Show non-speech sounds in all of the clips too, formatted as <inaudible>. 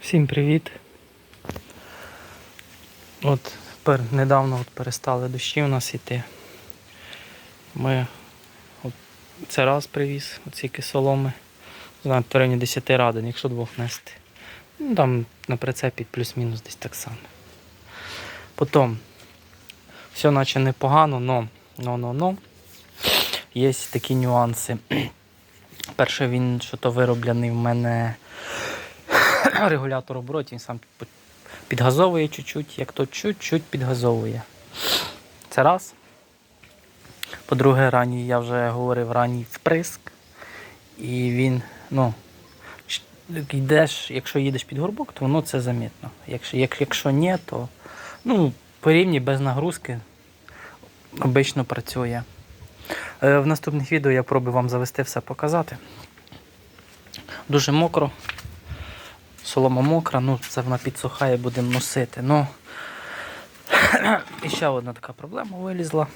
Всім привіт. От тепер недавно от перестали дощі у нас йти. Ми от це раз привіз, оці соломи. Знаю, в районі 10 радин, якщо двох нести. Ну, там на прицепі плюс-мінус десь так само. Потім, все наче непогано, но, но, но, но. Є такі нюанси. <clears throat> Перше, він що то вироблений в мене регулятор оборотів, він сам підгазовує чуть-чуть, як то чуть-чуть підгазовує. Це раз. По-друге, ранній, я вже говорив, ранній вприск. І він, ну, йдеш, якщо їдеш під горбок, то воно це замітно. Якщо, як, якщо ні, то ну, по без нагрузки обично працює. Е, В наступних відео я пробую вам завести все показати. Дуже мокро. Солома мокра, ну це вона підсухає, будемо носити. Ну, <clears throat> і ще одна така проблема вилізла.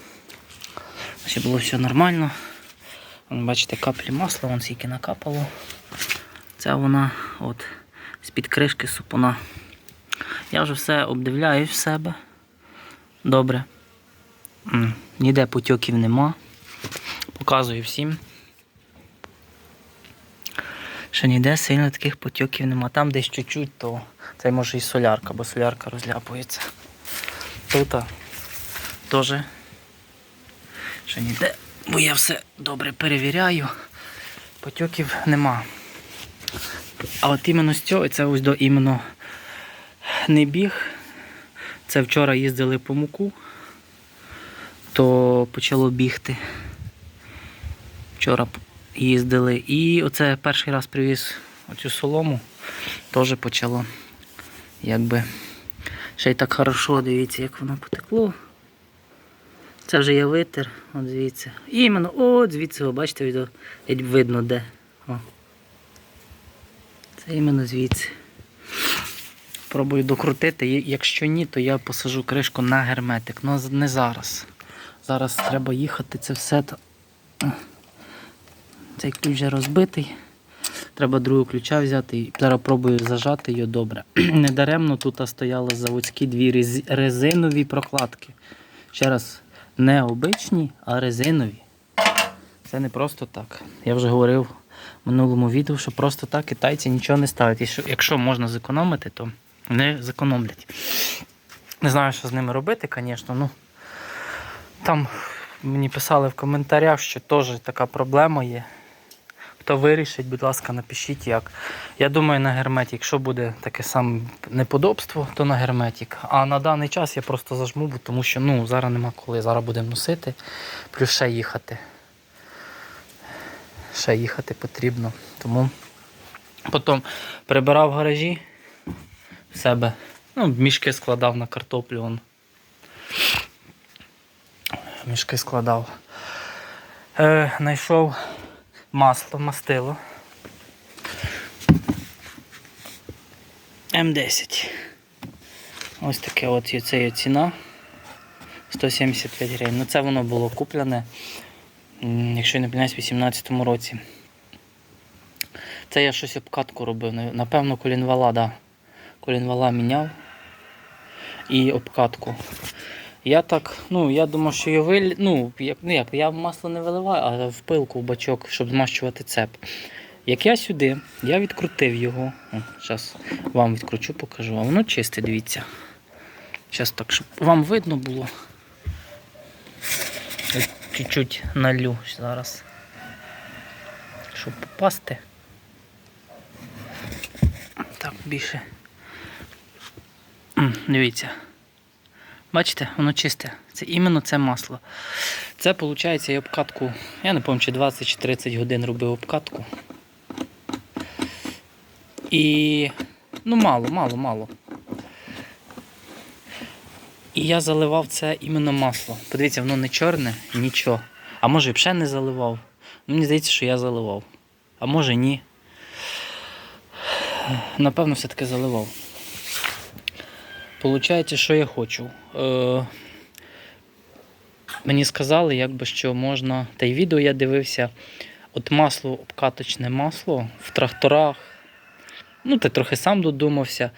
Ще було все нормально. Бачите, каплі масла, вон скільки накапало. Це вона от з-під кришки супуна. Я вже все обдивляю в себе. Добре. Ніде потьоків нема. Показую всім. Що ніде сильно таких потьоків нема. Там десь чуть-чуть, то це може і солярка, бо солярка розляпується. Тут теж. Що ніде, бо я все добре перевіряю. Потьоків нема. А от іменно з цього, це ось до іменно не біг. Це вчора їздили по муку, то почало бігти. Вчора їздили. І оце перший раз привіз оцю солому, теж почало. Якби ще й так хорошо, дивіться, як воно потекло. Це вже я витер, от звідси. Іменно, от звідси, ви бачите, видно де. О. Це іменно звідси. Пробую докрутити. Якщо ні, то я посажу кришку на герметик. Ну не зараз. Зараз треба їхати це все. Цей ключ вже розбитий. Треба другого ключа взяти і зараз пробую зажати його добре. <clears throat> Недаремно тут стояли заводські дві рез- резинові прокладки. Ще раз, не обичні, а резинові. Це не просто так. Я вже говорив в минулому відео, що просто так китайці нічого не ставлять. І що- якщо можна зекономити, то не зекономлять. Не знаю, що з ними робити, звісно. Ну, там мені писали в коментарях, що теж така проблема є. Хто вирішить, будь ласка, напишіть як. Я думаю, на герметик, якщо буде таке саме неподобство, то на герметик. А на даний час я просто зажму, тому що ну, зараз нема коли. Зараз будемо носити, плюс ще їхати. Ще їхати потрібно. Тому потім прибирав гаражі в себе. Ну, мішки складав на картоплю. Вон. Мішки складав. Е, знайшов масло, мастило. М10. Ось таке от це є ціна. 175 гривень. Ну це воно було куплене, якщо не помиляюсь, в 2018 році. Це я щось обкатку робив. Напевно, колінвала, да. Колінвала міняв і обкатку. Я так, ну, я думав, що я вил... ну, як, ну як, я масло не виливаю, а в пилку в бачок, щоб змащувати цеп. Як я сюди, я відкрутив його. Зараз вам відкручу, покажу. А воно чисте, дивіться. Зараз так, щоб вам видно було. Чуть-чуть налю зараз. Щоб попасти. Так, більше. Дивіться. Бачите, воно чисте. Це іменно це масло. Це виходить, я обкатку, я не пам'ятаю, чи 20 чи 30 годин робив обкатку. І ну мало, мало, мало. І я заливав це іменно масло. Подивіться, воно не чорне, нічого. А може взагалі не заливав. Ну, мені здається, що я заливав. А може ні. Напевно, все-таки заливав. Получається, що я хочу. Е, мені сказали, якби, що можна. Та й відео я дивився. От масло, обкаточне масло в тракторах Ну, ти трохи сам додумався.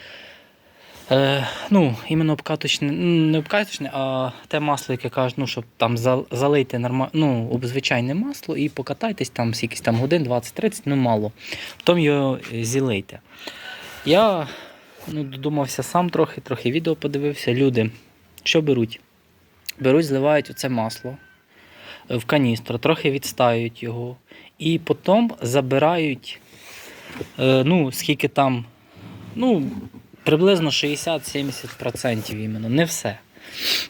Е, ну, іменно обкаточне, не обкаточне, а те масло, яке кажуть, ну, щоб там зал- залийте норма... ну, об- звичайне масло і покатайтесь там скільки там годин, 20-30, ну мало. Потім його зілийте. Я ну, додумався сам трохи, трохи відео подивився. Люди, що беруть? Беруть, зливають оце масло е, в каністру, трохи відстаюють його. І потім забирають, е, ну, скільки там, ну, приблизно 60-70% іменно, не все.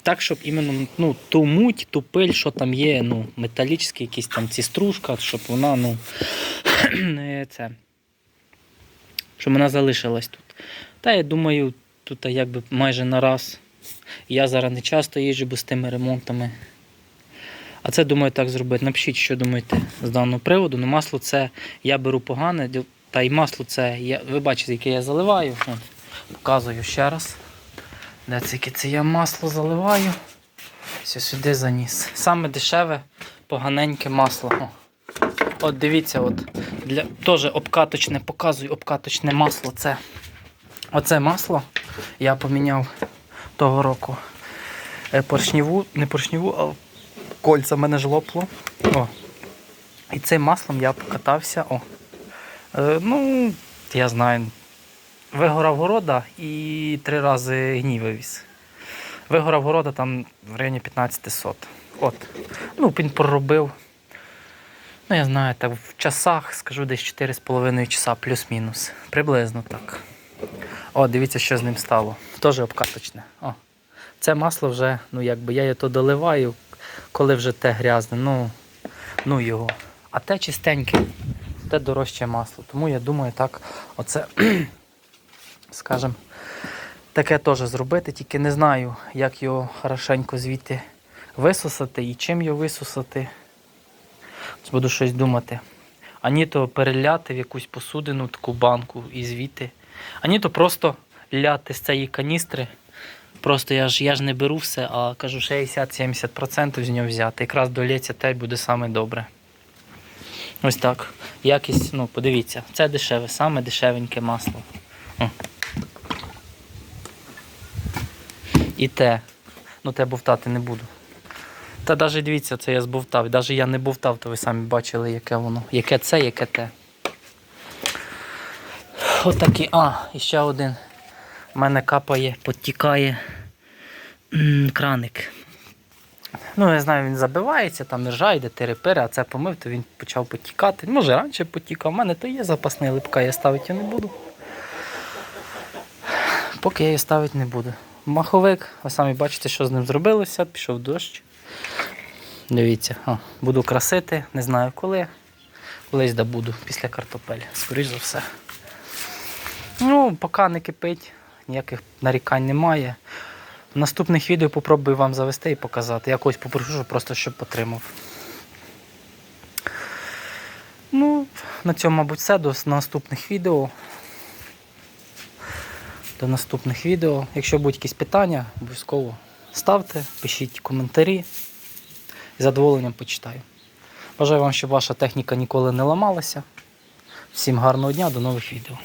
Так, щоб іменно ну, ту муть, ту пиль, що там є, ну, металічні якісь там ці стружка, щоб вона, ну, не <clears throat> це. Щоб вона залишилась тут. Та я думаю, тут якби майже на раз. Я зараз не часто їжджу, бо з тими ремонтами. А це думаю так зробити. Напишіть, що думаєте з даного приводу. Ну, масло це я беру погане, та й масло це, я, ви бачите, яке я заливаю. От, показую ще раз. Де це я масло заливаю. Все сюди заніс. Саме дешеве, поганеньке масло. О. От дивіться, от для теж обкаточне, показую обкаточне масло. Це оце масло я поміняв того року. Е, Поршніву, не поршніву, а кольця в мене ж лопло. О. І цим маслом я покатався. О. Е, ну, я знаю. Вигорав города і три рази гній вивіз. Вигорав города там в районі 15 сот. От. Ну, він проробив. Ну, я знаю, так в часах, скажу, десь 4,5 часа плюс-мінус. Приблизно так. О, дивіться, що з ним стало. Теж обкаточне. О. Це масло вже, ну якби я його доливаю, коли вже те грязне, ну, ну його. А те чистеньке, те дорожче масло. Тому я думаю, так, оце, <clears throat> скажем, таке теж зробити, тільки не знаю, як його хорошенько звідти висосати і чим його висосати. Буду щось думати. Ані то переляти в якусь посудину, таку банку і звідти. Ані то просто ляти з цієї каністри. Просто я ж, я ж не беру все, а кажу 60-70% з нього взяти. Якраз долється те буде саме добре. Ось так. Якість, ну, подивіться, це дешеве, саме дешевеньке масло. О. І те. Ну, те бовтати не буду. Та навіть дивіться, це я збовтав. Навіть я не бовтав, то ви самі бачили, яке воно. Яке це, яке те. Отакі. А, і ще один. У мене капає, підтікає краник. Ну, я знаю, він забивається, там ржа йде терепири, а це помив, то він почав потікати. Може, раніше потікав. У мене то є запасний липка, я ставити не буду. Поки я її ставити не буду. Маховик, ви самі бачите, що з ним зробилося, пішов дощ. Дивіться, о, буду красити, не знаю коли. Колись да буду після картопель, скоріш за все. Ну, поки не кипить, ніяких нарікань немає. В наступних відео попробую вам завести і показати. Я когось попрошу, просто щоб потримав. Ну, на цьому, мабуть, все. До наступних відео. До наступних відео. Якщо будуть якісь питання, обов'язково ставте, пишіть коментарі. З задоволенням почитаю. Бажаю вам, щоб ваша техніка ніколи не ламалася. Всім гарного дня, до нових відео.